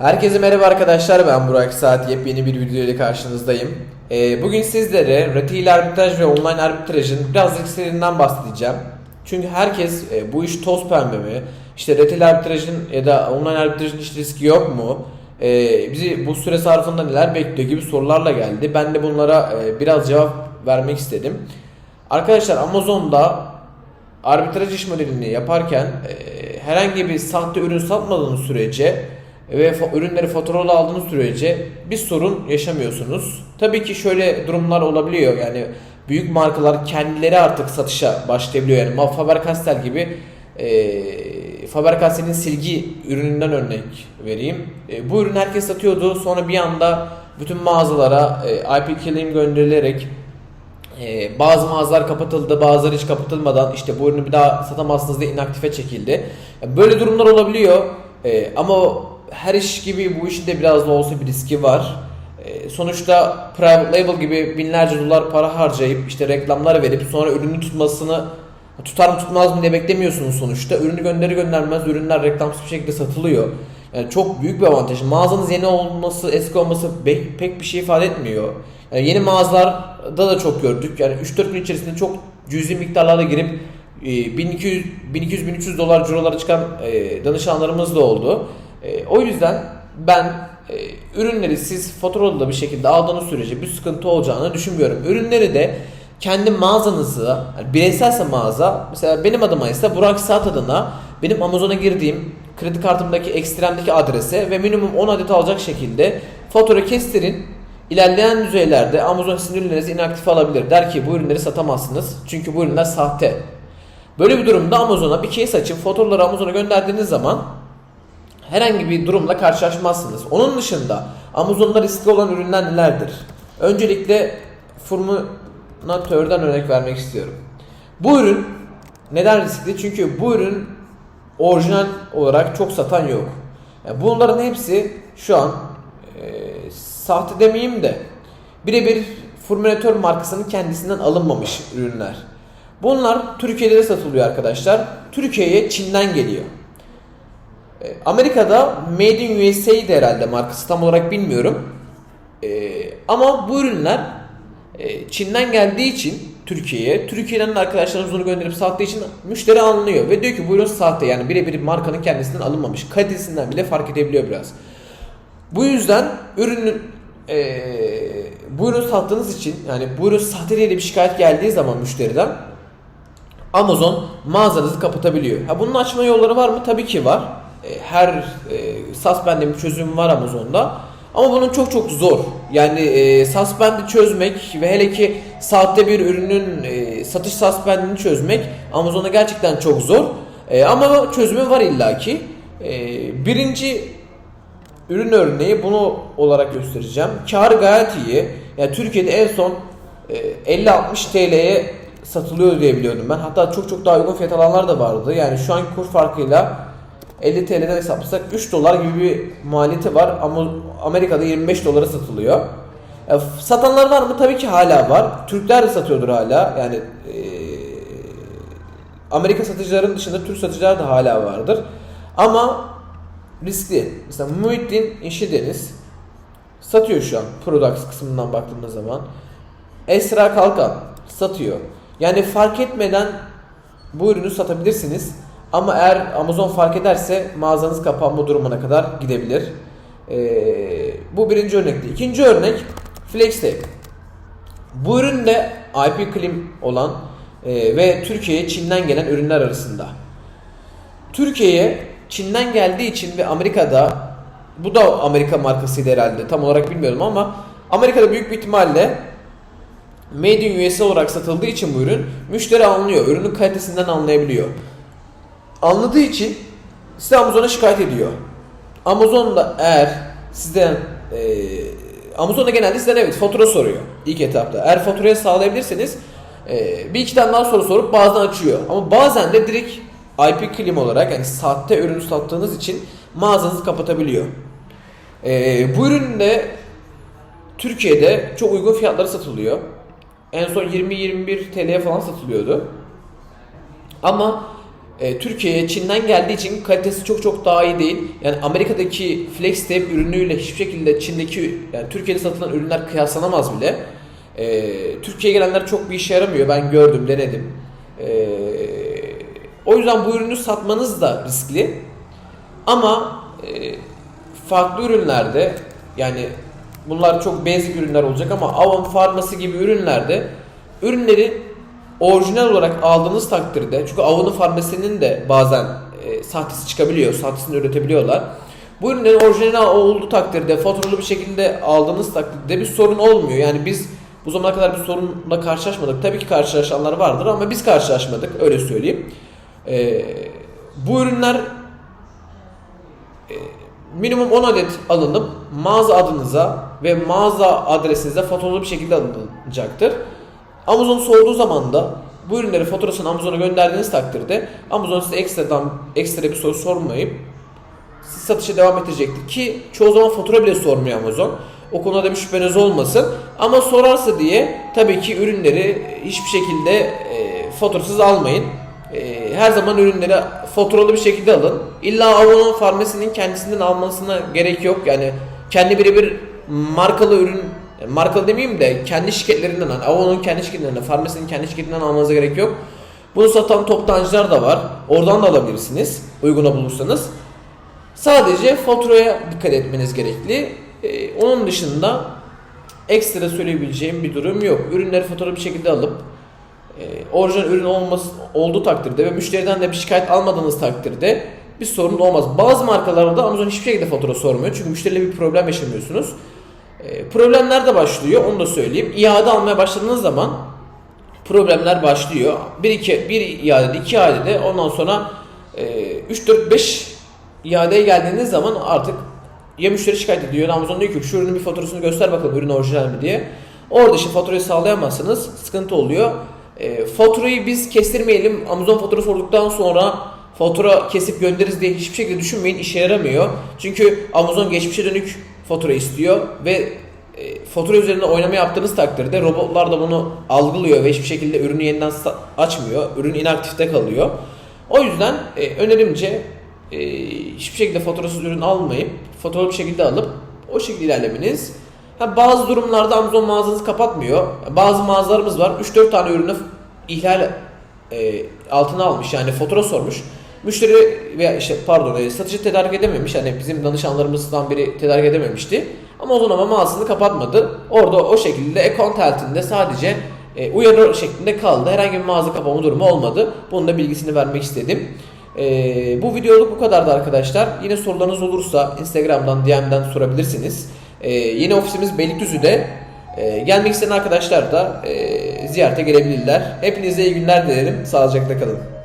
Herkese merhaba arkadaşlar ben Burak Saat yepyeni bir video ile karşınızdayım. Ee, bugün sizlere retail arbitraj ve online arbitrajın biraz risklerinden bahsedeceğim. Çünkü herkes e, bu iş toz pembe mi? İşte retail arbitrajın ya da online arbitrajın hiç riski yok mu? Ee, bizi bu süre zarfında neler bekliyor gibi sorularla geldi. Ben de bunlara e, biraz cevap vermek istedim. Arkadaşlar Amazon'da arbitraj iş modelini yaparken e, herhangi bir sahte ürün satmadığınız sürece ve ürünleri faturalı aldığınız sürece bir sorun yaşamıyorsunuz. Tabii ki şöyle durumlar olabiliyor. Yani büyük markalar kendileri artık satışa başlayabiliyor. Yani Faber-Castell gibi e, Faber-Castell'in silgi ürününden örnek vereyim. E, bu ürün herkes satıyordu. Sonra bir anda bütün mağazalara e, IP claim gönderilerek ee, bazı mağazalar kapatıldı, bazıları hiç kapatılmadan işte bu ürünü bir daha satamazsınız diye inaktife çekildi. Yani Böyle durumlar olabiliyor. Ee, ama her iş gibi bu işin de biraz da olsa bir riski var. Ee, sonuçta private label gibi binlerce dolar para harcayıp işte reklamlar verip sonra ürünü tutmasını tutar mı tutmaz mı diye beklemiyorsunuz sonuçta. Ürünü gönderi göndermez ürünler reklamsız bir şekilde satılıyor. Yani çok büyük bir avantaj. Mağazanız yeni olması, eski olması be- pek bir şey ifade etmiyor. Yani yeni mağazalarda da çok gördük. Yani 3-4 gün içerisinde çok cüzi miktarlarla girip e, 1200 1200 1300 dolar cirolara çıkan e, danışanlarımız da oldu. E, O yüzden ben e, ürünleri siz faturalı da bir şekilde aldığınız sürece bir sıkıntı olacağını düşünmüyorum. Ürünleri de kendi mağazanızı, yani bireyselse mağaza, mesela benim adıma ise Burak Saat adına benim Amazon'a girdiğim kredi kartımdaki ekstremdeki adrese ve minimum 10 adet alacak şekilde fatura kestirin. İlerleyen düzeylerde Amazon sizin ürünlerinizi inaktif alabilir. Der ki bu ürünleri satamazsınız çünkü bu ürünler sahte. Böyle bir durumda Amazon'a bir case açıp faturaları Amazon'a gönderdiğiniz zaman herhangi bir durumla karşılaşmazsınız. Onun dışında Amazon'da riskli olan ürünler nelerdir? Öncelikle Furminatör'den örnek vermek istiyorum. Bu ürün neden riskli? Çünkü bu ürün orijinal olarak çok satan yok. Yani bunların hepsi şu an e, sahte demeyeyim de birebir Furminatör markasının kendisinden alınmamış ürünler. Bunlar Türkiye'de de satılıyor arkadaşlar. Türkiye'ye Çin'den geliyor. E, Amerika'da Made in USA'ydı herhalde markası tam olarak bilmiyorum. E, ama bu ürünler e, Çin'den geldiği için Türkiye'ye, Türkiye'den de arkadaşlarımız onu gönderip sattığı için müşteri anlıyor ve diyor ki bu ürün sahte yani birebir markanın kendisinden alınmamış. Kalitesinden bile fark edebiliyor biraz. Bu yüzden ürünün e, bu ürünü sattığınız için yani bu ürün sahte diye bir şikayet geldiği zaman müşteriden Amazon mağazanızı kapatabiliyor. Ha bunun açma yolları var mı? Tabii ki var. E, Her e, bir çözüm var Amazon'da. Ama bunun çok çok zor. Yani e, suspend'i çözmek ve hele ki saatte bir ürünün e, satış suspend'ini çözmek Amazon'da gerçekten çok zor. E, ama çözümü var illaki. E, birinci ürün örneği bunu olarak göstereceğim. Kar gayet iyi. Yani Türkiye'de en son e, 50-60 TL'ye satılıyor diye biliyordum ben. Hatta çok çok daha uygun fiyat alanlar da vardı. Yani şu anki kur farkıyla 50 TL'den hesaplasak 3 dolar gibi bir maliyeti var ama Amerika'da 25 dolara satılıyor. E, satanlar var mı? Tabii ki hala var. Türkler de satıyordur hala. Yani e, Amerika satıcıların dışında Türk satıcılar da hala vardır. Ama riskli. Mesela Muhittin İşi satıyor şu an Products kısmından baktığımız zaman. Esra Kalkan satıyor. Yani fark etmeden bu ürünü satabilirsiniz. Ama eğer Amazon fark ederse mağazanız kapanma durumuna kadar gidebilir. Ee, bu birinci örnekti. İkinci örnek FlexTape. Bu ürün de IP Clean olan e, ve Türkiye'ye Çin'den gelen ürünler arasında. Türkiye'ye Çin'den geldiği için ve Amerika'da bu da Amerika markasıydı herhalde tam olarak bilmiyorum ama Amerika'da büyük bir ihtimalle Made in USA olarak satıldığı için bu ürün müşteri anlıyor. Ürünün kalitesinden anlayabiliyor. Anladığı için size Amazon'a şikayet ediyor. Amazon da eğer sizden e, Amazon'da genelde sizden evet fatura soruyor ilk etapta. Eğer faturayı sağlayabilirseniz e, bir iki tane daha soru sorup bazen açıyor. Ama bazen de direkt IP claim olarak yani sahte ürünü sattığınız için mağazanızı kapatabiliyor. E, bu ürün de Türkiye'de çok uygun fiyatlara satılıyor. En son 20-21 TL'ye falan satılıyordu. Ama e, Türkiye'ye Çin'den geldiği için kalitesi çok çok daha iyi değil. Yani Amerika'daki Flex Tape ürünüyle hiçbir şekilde Çin'deki yani Türkiye'de satılan ürünler kıyaslanamaz bile. E, Türkiye'ye gelenler çok bir işe yaramıyor. Ben gördüm, denedim. E, o yüzden bu ürünü satmanız da riskli. Ama e, farklı ürünlerde yani bunlar çok basic ürünler olacak ama Avon Farması gibi ürünlerde ürünleri orijinal olarak aldığınız takdirde çünkü Avon'un farmasinin de bazen e, sahtesi çıkabiliyor, sahtesini üretebiliyorlar. Bu ürünlerin orijinal olduğu takdirde faturalı bir şekilde aldığınız takdirde bir sorun olmuyor. Yani biz bu zamana kadar bir sorunla karşılaşmadık. Tabii ki karşılaşanlar vardır ama biz karşılaşmadık öyle söyleyeyim. E, bu ürünler e, minimum 10 adet alınıp mağaza adınıza ve mağaza adresinize faturalı bir şekilde alınacaktır. Amazon sorduğu zaman da bu ürünleri faturasını Amazon'a gönderdiğiniz takdirde Amazon size ekstradan ekstra bir soru sormayıp siz satışa devam edecektir ki çoğu zaman fatura bile sormuyor Amazon. O konuda bir şüpheniz olmasın. Ama sorarsa diye tabii ki ürünleri hiçbir şekilde e, faturasız almayın. E, her zaman ürünleri faturalı bir şekilde alın. İlla Avon'un farmasinin kendisinden almasına gerek yok. Yani kendi birebir markalı ürün markalı demeyeyim de kendi şirketlerinden hani Avon'un kendi şirketlerinden, farmasinin kendi şirketinden almanıza gerek yok. Bunu satan toptancılar da var. Oradan da alabilirsiniz uyguna bulursanız. Sadece faturaya dikkat etmeniz gerekli. Ee, onun dışında ekstra söyleyebileceğim bir durum yok. Ürünleri fatura bir şekilde alıp e, orijinal ürün olması olduğu takdirde ve müşteriden de bir şikayet almadığınız takdirde bir sorun olmaz. Bazı markalarda Amazon hiçbir şekilde fatura sormuyor. Çünkü müşteriyle bir problem yaşamıyorsunuz. E, problemler de başlıyor. Onu da söyleyeyim. İade almaya başladığınız zaman problemler başlıyor. Bir iki bir iadede, iki iadede ondan sonra e, 3 4 5 iadeye geldiğiniz zaman artık ya müşteri şikayet ediyor. Amazon diyor ki şu ürünün bir faturasını göster bakalım ürün orijinal mi diye. Orada işte faturayı sağlayamazsanız sıkıntı oluyor. E, faturayı biz kestirmeyelim. Amazon faturası olduktan sonra fatura kesip göndeririz diye hiçbir şekilde düşünmeyin. işe yaramıyor. Çünkü Amazon geçmişe dönük fatura istiyor ve e, fatura üzerinde oynama yaptığınız takdirde robotlar da bunu algılıyor ve hiçbir şekilde ürünü yeniden açmıyor. Ürün inaktifte kalıyor. O yüzden e, önerimce e, hiçbir şekilde faturasız ürün almayıp faturalı bir şekilde alıp o şekilde ilerlemeniz. Ha, bazı durumlarda Amazon mağazanızı kapatmıyor. Bazı mağazalarımız var. 3-4 tane ürünü ihlal e, altına almış yani fatura sormuş. Müşteri veya işte pardon e, satıcı tedarik edememiş. Hani bizim danışanlarımızdan biri tedarik edememişti. Ama o zaman mağazasını kapatmadı. Orada o şekilde account health'inde sadece e, uyarı şeklinde kaldı. Herhangi bir mağaza kapama durumu olmadı. Bunun da bilgisini vermek istedim. E, bu videoluk bu kadardı arkadaşlar. Yine sorularınız olursa Instagram'dan DM'den sorabilirsiniz. E, yeni ofisimiz Beylikdüzü'de. E, gelmek isteyen arkadaşlar da e, ziyarete gelebilirler. Hepinize iyi günler dilerim. Sağlıcakla kalın.